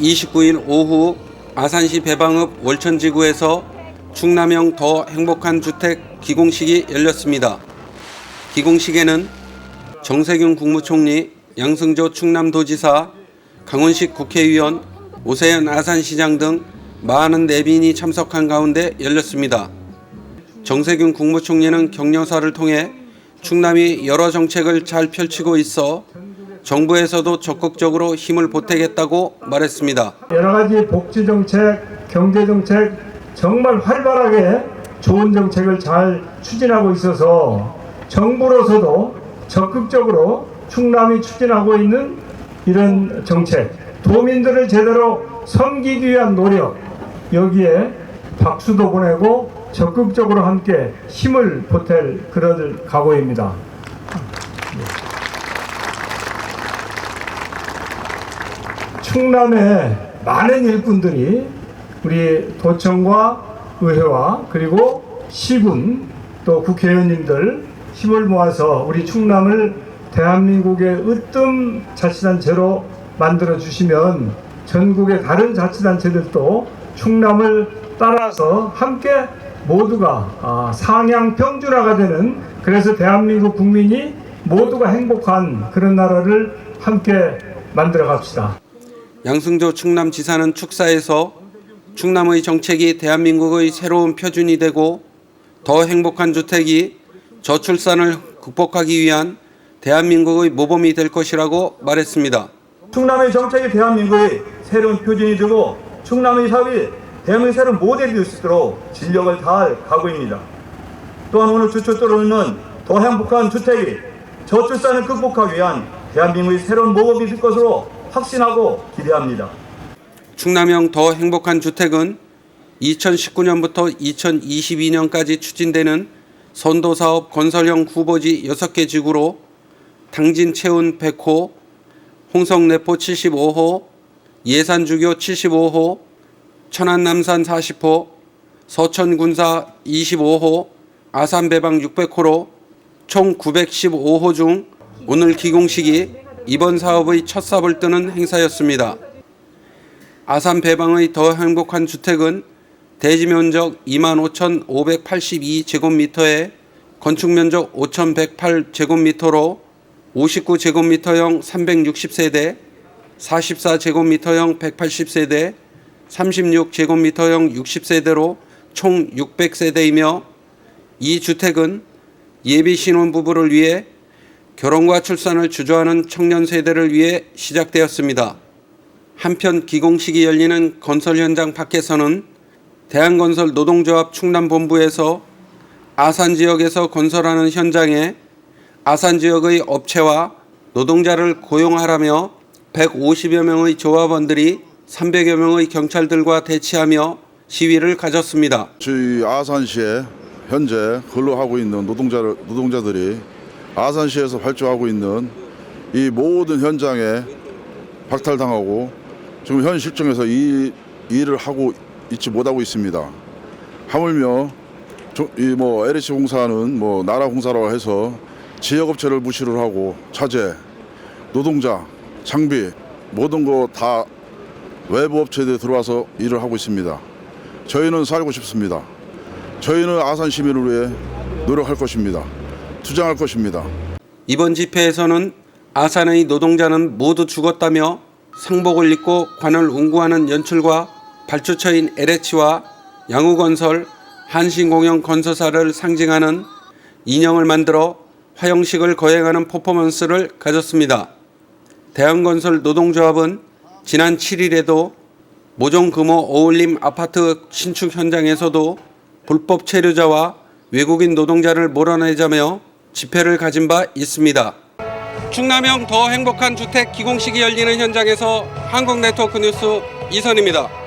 29일 오후 아산시 배방읍 월천지구에서 충남형 더 행복한 주택 기공식이 열렸습니다. 기공식에는 정세균 국무총리, 양승조 충남도지사, 강원식 국회의원, 오세현 아산시장 등 많은 내빈이 참석한 가운데 열렸습니다. 정세균 국무총리는 격려사를 통해 충남이 여러 정책을 잘 펼치고 있어 정부에서도 적극적으로 힘을 보태겠다고 말했습니다. 여러 가지 복지 정책, 경제 정책 정말 활발하게 좋은 정책을 잘 추진하고 있어서 정부로서도 적극적으로 충남이 추진하고 있는 이런 정책, 도민들을 제대로 섬기기 위한 노력 여기에 박수도 보내고 적극적으로 함께 힘을 보탤 그런 각오입니다. 충남의 많은 일꾼들이 우리 도청과 의회와 그리고 시군 또 국회의원님들 힘을 모아서 우리 충남을 대한민국의 으뜸 자치단체로 만들어 주시면 전국의 다른 자치단체들도 충남을 따라서 함께 모두가 아, 상향 평준화가 되는 그래서 대한민국 국민이 모두가 행복한 그런 나라를 함께 만들어 갑시다. 양승조 충남지사는 축사에서 충남의 정책이 대한민국의 새로운 표준이 되고 더 행복한 주택이 저출산을 극복하기 위한 대한민국의 모범이 될 것이라고 말했습니다. 충남의 정책이 대한민국의 새로운 표준이 되고 충남의 사업이 대한민국의 새로운 모델이 될 수 있도록 진력을 다할 각오입니다. 또한 오늘 떨어지는 더 행복한 주택이 저출산을 극복하기 위한 대한민국의 새로운 모범이 될 것으로 확신하고 기대합니다. 충남형 더 행복한 주택은 2019년부터 2022년까지 추진되는 선도사업 건설형 후보지 6개 지구로 당진 채운 100호, 홍성 내포 75호, 예산주교 75호, 천안 남산 40호, 서천 군사 25호, 아산 배방 600호로 총 915호 중 오늘 기공식이 이번 사업의 첫 삽을 뜨는 행사였습니다. 아산 배방의 더 행복한 주택은 대지 면적 25,582제곱미터에 건축 면적 5,108제곱미터로 59제곱미터형 360세대, 44제곱미터형 180세대, 36제곱미터형 60세대로 총 600세대이며 이 주택은 예비 신혼부부를 위해 결혼과 출산을 주저하는 청년 세대를 위해 시작되었습니다. 한편 기공식이 열리는 건설 현장 밖에서는 대한건설 노동조합 충남본부에서 아산 지역에서 건설하는 현장에 아산 지역의 업체와 노동자를 고용하라며 150여 명의 조합원들이 300여 명의 경찰들과 대치하며 시위를 가졌습니다. 저희 아산시에 현재 근로하고 있는 노동자 노동자들이 아산시에서 발주하고 있는 이 모든 현장에 박탈당하고 지금 현 실정에서 이 일을 하고 있지 못하고 있습니다. 하물며 이뭐 LH 공사는 뭐 나라 공사라고 해서 지역 업체를 무시를 하고 차제, 노동자, 장비 모든 거 다 외부 업체들이 들어와서 일을 하고 있습니다. 저희는 살고 싶습니다. 저희는 아산 시민을 위해 노력할 것입니다. 투쟁할 것입니다. 이번 집회에서는 아산의 노동자는 모두 죽었다며 상복을 입고 관을 운구하는 연출과 발주처인 LH와 양우건설, 한신공영 건설사를 상징하는 인형을 만들어 화형식을 거행하는 퍼포먼스를 가졌습니다. 대한건설 노동조합은 지난 7일에도 모종 금호 어울림 아파트 신축 현장에서도 불법 체류자와 외국인 노동자를 몰아내자며 집회를 가진 바 있습니다. 충남형 더 행복한 주택 기공식이 열리는 현장에서 한국 네트워크 뉴스 이선입니다.